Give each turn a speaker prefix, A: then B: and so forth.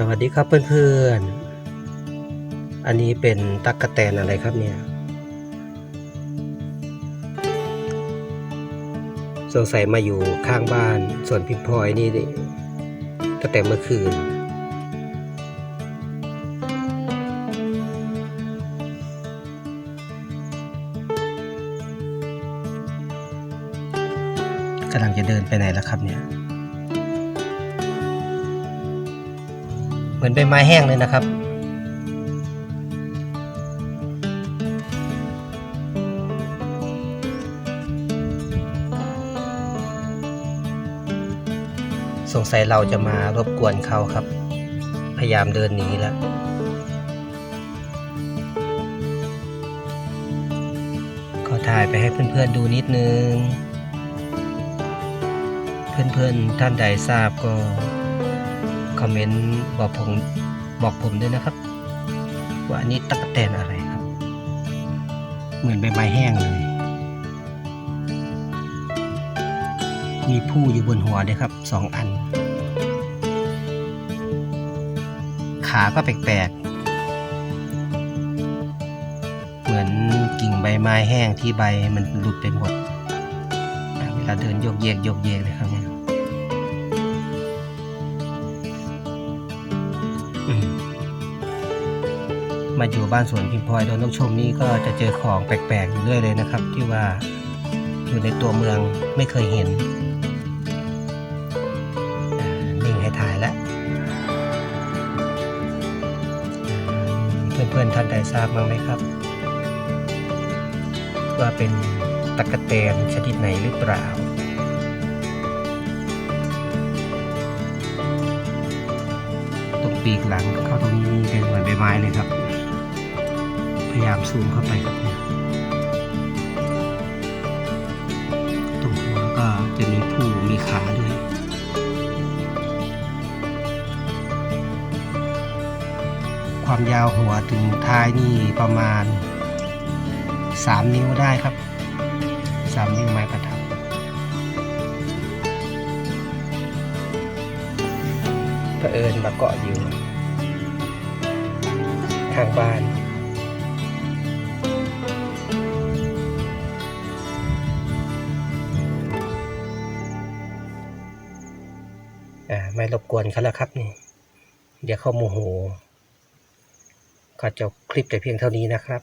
A: สวัสดีครับเพื่อนๆ อันนี้เป็นตักกะแตนอะไรครับเนี่ย สงสัยมาอยู่ข้างบ้านส่วนพิมพลอยนี่ตั้งแต่เมื่อคืน กำลังจะเดินไปไหนแล้วครับเนี่ย เหมือนใบไม้แห้งเลยนะครับ สงสัยเราจะมารบกวนเขาครับ พยายามเดินหนีแล้วขอถ่ายไปให้เพื่อนๆดูนิดนึง เพื่อนๆท่านใดทราบก็ คอมเมนต์บอกผมบอกผมด้วยนะครับ ว่าอันนี้ตักแตนอะไรครับ เหมือนใบไม้แห้งเลย มีผู้อยู่บนหัวด้วยครับสองอัน ขาก็แปลกๆ เหมือนกิ่งใบไม้แห้งที่ใบมันหลุดไปหมด เวลาเดินโยกเยกโยกเยกเลยครับเนี่ย มาอยู่บ้านสวนพิมพลอยโดนนกชมนี่ก็จะเจอของแปลกๆอยู่เรื่อยเลยนะครับ ที่ว่าอยู่ในตัวเมืองไม่เคยเห็นนิ่งให้ถ่ายแล้วเพื่อนๆท่านใดทราบบ้างไหมครับ ว่าเป็นตะกะแตนชนิดไหนหรือเปล่า ปีกหลังเข้าตรงนี้เป็นเหมือนใบไม้เลยครับ พยายามซูมเข้าไปครับเนี่ยตรงหัวก็จะมีผู้มีขาด้วยความยาวหัวถึงท้ายนี่ประมาณ 3 นิ้วได้ครับ 3 นิ้วไม้ประทับ เผอิญมาเกาะอยู่ข้างบ้าน อ่า ไม่รบกวนเขาแล้วครับนี่ เดี๋ยวเขาโมโหก็จบคลิปแต่เพียงเท่านี้นะครับ